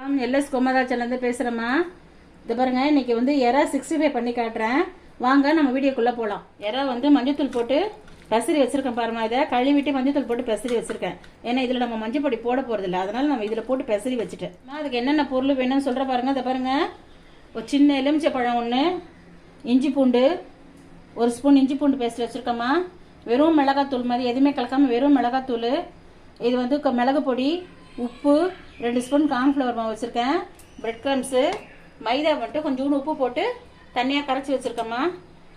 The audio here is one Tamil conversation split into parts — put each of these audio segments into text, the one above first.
எல்எஸ் கோமதாச்சலேருந்து பேசுகிறேம்மா இது பாருங்க இன்னைக்கு வந்து எறா சிக்ஸ்டி ஃபைவ் பண்ணி காட்டுறேன். வாங்க நம்ம வீடியோக்குள்ளே போகலாம் எறா வந்து மஞ்சத்தூள் போட்டு பசரி வச்சுருக்கேன் பாருமா இதை. கழுவிட்டு மஞ்சத்தூள் போட்டு பசரி வச்சுருக்கேன். ஏன்னா இதில் நம்ம மஞ்சள் பொடி போட போகிறதில்ல அதனால் நம்ம இதில் போட்டு பசரி வச்சுட்டேன். அம்மா, அதுக்கு என்னென்ன பொருள் வேணும்னு சொல்கிற பாருங்க இதை பாருங்க. ஒரு சின்ன எலுமிச்சை பழம் ஒன்று இஞ்சி பூண்டு ஒரு ஸ்பூன் இஞ்சி பூண்டு பேஸ்ட் வச்சுருக்கோம்மா. வெறும் மிளகாத்தூள் மாதிரி எதுவுமே கலக்காமல் வெறும் மிளகாத்தூள். இது வந்து க- மிளகு பொடி உப்பு ரெண்டு ஸ்பூன் கார்ன்ஃப்ளவர் மாவு வச்சுருக்கேன். பிரெட் க்ரம்ஸு மைதா மட்டும் கொஞ்சோண்டு உப்பு போட்டு தனியாக கரைச்சி வச்சுருக்கேம்மா.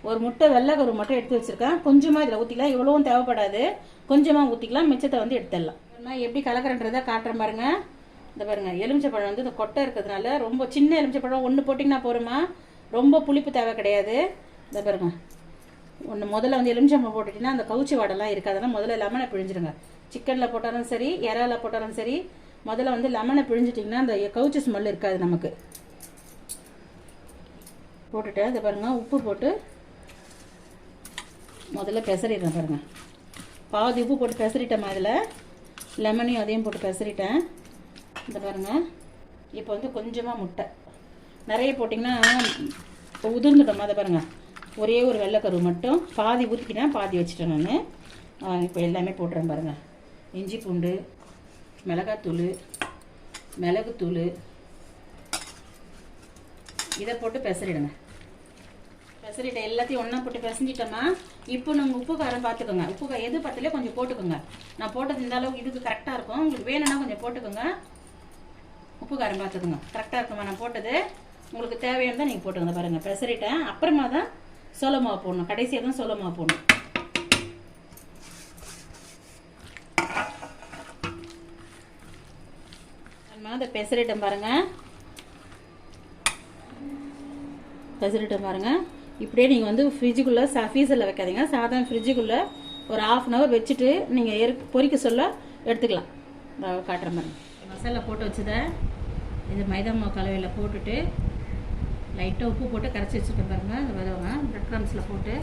ஒரு முட்டை வெள்ளைக்கரு மட்டும் எடுத்து வச்சுருக்கேன். கொஞ்சமாக இதில் ஊற்றிக்கலாம் இவ்வளோவும் தேவைப்படாது. கொஞ்சமாக ஊற்றிக்கலாம் மிச்சத்தை வந்து எடுத்துடலாம். நான் எப்படி கலக்கிறன்றதை காட்டுறேன் பாருங்க. இந்த பாருங்க எலுமிச்சைப்பழம் வந்து இந்த கொட்டை இருக்கிறதுனால ரொம்ப சின்ன எலுமிச்சைப்பழம் ஒன்று போட்டிங்கன்னா போகிறோமா ரொம்ப புளிப்பு தேவை கிடையாது. இந்த பாருங்க. ஒன்று முதல்ல வந்து எலுமிச்சம்பழம் போட்டுட்டிங்கன்னா அந்த கவுச்சி வாடெல்லாம் இருக்காதுன்னா முதல்ல லெமனை பிழிஞ்சிருங்க. சிக்கனில் போட்டாலும் சரி இறால போட்டாலும் சரி முதல்ல வந்து லெமனை பிழிஞ்சிட்டிங்கன்னா அந்த கவுச்சி ஸ்மெல் இருக்காது நமக்கு. போட்டுட்டு அதை பாருங்கள் உப்பு போட்டு முதல்ல பெசரிடுறேன் பாருங்கள் பாதி உப்பு போட்டு பெசரிட்டேன் அதில் லெமனையும் அதையும் போட்டு பெசரிட்டேன் இந்த பாருங்க. இப்போ வந்து கொஞ்சமாக முட்டை. நிறைய போட்டிங்கன்னா இப்போ உதிர்ந்துட்டோம் அதை பாருங்கள் ஒரே ஒரு வெள்ளைக்கரு மட்டும். பாதி ஊற்றிக்கிட்டேன் பாதி வச்சுட்டேன் நான். இப்போ எல்லாமே போட்டுறேன் பாருங்கள் இஞ்சி பூண்டு மிளகாத்தூள் மிளகுத்தூள். இதை போட்டு பெசரிடுங்க. பெசரிட்ட எல்லாத்தையும் ஒன்றா போட்டு பிசைஞ்சிட்டோமா இப்போ நாங்கள் உப்பு காரம் பார்த்துக்கோங்க உப்பு காரம் எது பத்தலையோ கொஞ்சம் போட்டுக்கோங்க. நான் போட்டது இந்த அளவுக்கு இதுக்கு கரெக்டாக இருக்கும். உங்களுக்கு வேணும்னா கொஞ்சம் போட்டுக்கோங்க. உப்பு காரம் பார்த்துக்கோங்க கரெக்டாக இருக்குமா நான் போட்டது? உங்களுக்கு தேவையானதான் நீங்கள் போட்டுக்கோங்க பாருங்கள் பெசரிட்டேன். அப்புறமா தான் சோள போடணும். கடைசியாக தான் சோள போடணும். நம்ம அதை பெசரிட்டேன் பாருங்கள் பெசரிட்டேன் பாருங்கள் இப்படியே நீங்கள் வந்து ஃப்ரிட்ஜுக்குள்ளே ச ஃபீஸரில் வைக்காதீங்க. சாதாரண ஃப்ரிட்ஜுக்குள்ளே ஒரு ஆஃப் அன் ஹவர் வச்சுட்டு நீங்கள் எரு பொறிக்க சொல்ல எடுத்துக்கலாம். காட்டுற மாதிரி. மசாலா போட்டு வச்சதை இது மைதா மாவு கலவையில் போட்டுட்டு லைட்டாக உப்பு போட்டு கரைச்சி வச்சுருக்கேன் பாருங்கள் இந்த விதவங்க பிரெட் க்ரம்ஸில் போட்டு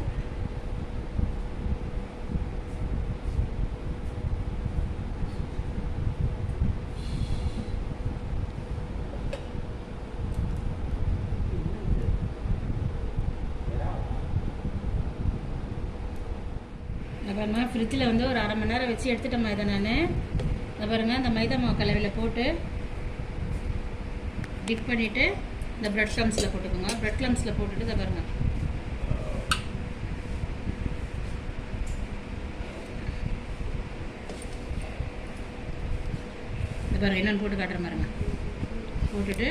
இந்த பாருங்க ஃப்ரிட்ஜில் வந்து ஒரு அரை மணி நேரம் வச்சு எடுத்துட்டேன் இதை நான். இந்த பாருங்க இந்த மைதா மாவு கலவையில் போட்டு டிப் பண்ணிவிட்டு இந்த ப்ரெட் க்ளம்ஸில் போட்டுக்கோங்க. ப்ரெட் க்ளம்ஸில் போட்டுட்டு இதை பாருங்க. பாருங்கள் என்னென்னு போட்டு காட்டுற பாருங்க. போட்டுட்டு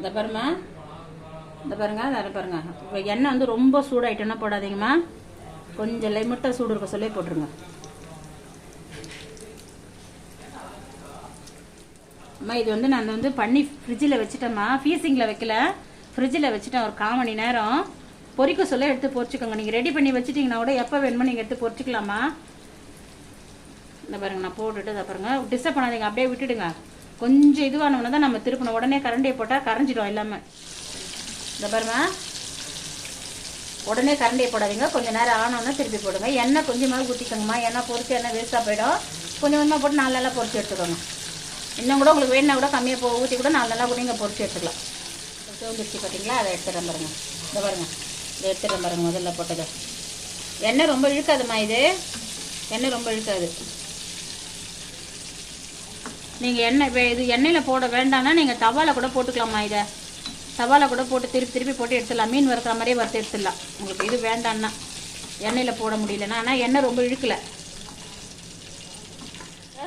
இந்த பாருமா இந்த பாருங்க அதை பாருங்க. இப்போ எண்ணெய் வந்து ரொம்ப சூடாயிட்டோன்னா போடாதீங்கம்மா. கொஞ்சம் லிமிட்டாக சூடு இருக்க சொல்லி போட்டுருங்க. அம்மா இது வந்து நான் வந்து பண்ணி ஃப்ரிட்ஜில் வச்சுட்டேம்மா. ஃபீஸிங்கில் வைக்கல. ஃப்ரிட்ஜில் வச்சுட்டேன் ஒரு கால் மணி நேரம். பொரிக்க சொல்ல எடுத்து பொரிச்சுக்கோங்க நீங்கள் ரெடி பண்ணி வச்சுட்டிங்கன்னா கூட எப்போ வேணுமோ நீங்கள் எடுத்து பொரிச்சிக்கலாமா இந்த பாருங்க நான் போட்டுட்டு இதை பாருங்க. டிஸ்டர்ப் பண்ணாதீங்க. அப்படியே விட்டுடுங்க. கொஞ்சம் இதுவானவன தான் நம்ம திருப்பணும். உடனே கரண்டியை போட்டால் கரைஞ்சிடும் எல்லாமே. இந்த பாருமா உடனே கரண்டியை போடாதீங்க. கொஞ்சம் நேரம் ஆனோன்னா திருப்பி போடுங்க. எண்ணெய் கொஞ்சமாக ஊற்றிக்கோங்கம்மா எண்ணெய் பொறிச்சு எண்ணெய் வேஸ்ட்டாக போயிடும். கொஞ்சம் கொஞ்சமாக போட்டு நாலு நாளாக பொரிச்சு எடுத்துக்கோங்க. இன்னும் கூட உங்களுக்கு வேணும்னா கூட கம்மியாக போ ஊற்றி கூட நாலு நாளாக கூட நீங்கள் பொறிச்சு எடுத்துக்கலாம். சோம்பிச்சு பார்த்தீங்களா அதை எடுத்துகிறேன் பாருங்க. இந்த பாருங்க. இதை எடுத்துகிறேன் பாருங்க முதல்ல போட்டது. எண்ணெய் ரொம்ப இழுக்காதும்மா இது. எண்ணெய் ரொம்ப இழுக்காது. நீங்கள் எண்ணெய் இது எண்ணெயில் போட வேண்டாம்னா நீங்கள் தவால கூட போட்டுக்கலாமா இதை? தவால கூட போட்டு திருப்பி திருப்பி போட்டு எடுத்துடலாம். மீன் வறுக்கிற மாதிரியே வறுத்து எடுத்துடலாம். உங்களுக்கு இது வேண்டான்னா எண்ணெயில் போட முடியலன்னா. ஆனால் எண்ணெய் ரொம்ப இழுக்கலை.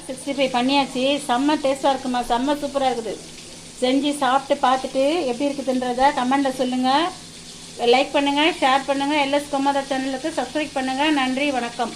சிக்ஸ்டி ஃபைவ் பண்ணியாச்சு. செம்ம டேஸ்ட்டாக இருக்குமா? செம்ம சூப்பராக இருக்குது. செஞ்சு சாப்பிட்டு பார்த்துட்டு எப்படி இருக்குதுன்றத கமெண்டில் சொல்லுங்கள் லைக் பண்ணுங்கள் ஷேர் பண்ணுங்கள் எல்எஸ் கோமாதா சேனலுக்கு சப்ஸ்கிரைப் பண்ணுங்கள் நன்றி வணக்கம்.